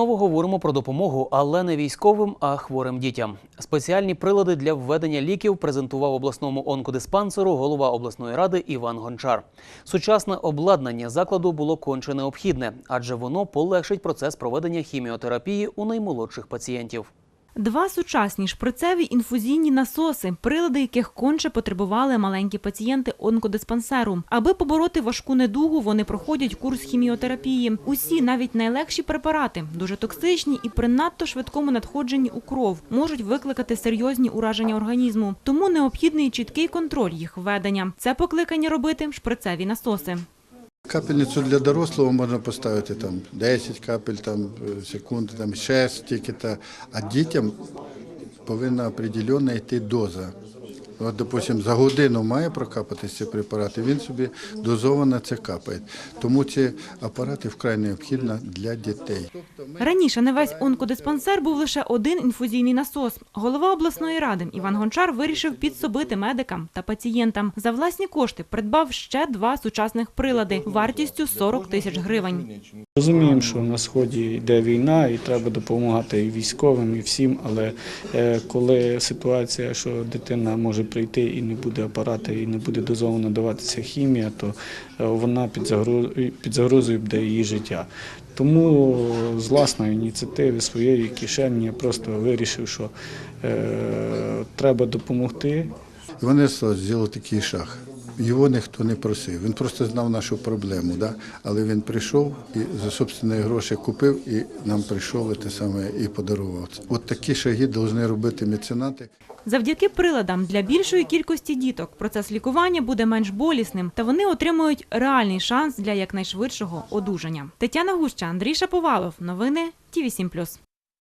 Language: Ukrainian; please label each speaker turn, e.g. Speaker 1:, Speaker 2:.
Speaker 1: Знову говоримо про допомогу, але не військовим, а хворим дітям. Спеціальні прилади для введення ліків презентував обласному онкодиспансеру голова обласної ради Іван Гончар. Сучасне обладнання закладу було конче необхідне, адже воно полегшить процес проведення хіміотерапії у наймолодших пацієнтів.
Speaker 2: Два сучасні шприцеві інфузійні насоси, прилади яких конче потребували маленькі пацієнти онкодиспансеру. Аби побороти важку недугу, вони проходять курс хіміотерапії. Усі, навіть найлегші препарати, дуже токсичні і при надто швидкому надходженні у кров, можуть викликати серйозні ураження організму. Тому необхідний чіткий контроль їх введення. Це покликані робити шприцеві насоси.
Speaker 3: Капельницю для дорослого можна поставити там 10 капель там, е, секунд, там 6 тільки. Та, а дітям повинна определенно йти доза. От, допустим, за годину має прокапатися ці препарати, він собі дозовано це капає. Тому ці апарати вкрай необхідні для дітей.
Speaker 2: Раніше на весь онкодиспансер був лише один інфузійний насос. Голова обласної ради Іван Гончар вирішив підсобити медикам та пацієнтам. За власні кошти придбав ще два сучасних прилади вартістю 40 тисяч гривень.
Speaker 4: Розуміємо, що на сході йде війна, і треба допомагати і військовим, і всім. Але е, коли ситуація, що дитина може прийти і не буде апарата, і не буде дозовано даватися хімія, то е, вона під загрозою, загрозою буде її життя. Тому з власної ініціативи своєї кишені я просто вирішив, що е, треба допомогти
Speaker 3: вони зробили такий шаг. Його ніхто не просив. Він просто знав нашу проблему, да? але він прийшов і за собственні гроші купив і нам прийшов те саме і подарував. От такі шаги повинні робити меценати.
Speaker 2: Завдяки приладам для більшої кількості діток процес лікування буде менш болісним, та вони отримують реальний шанс для якнайшвидшого одужання. Тетяна Гуща, Андрій Шаповалов. Новини Ті 7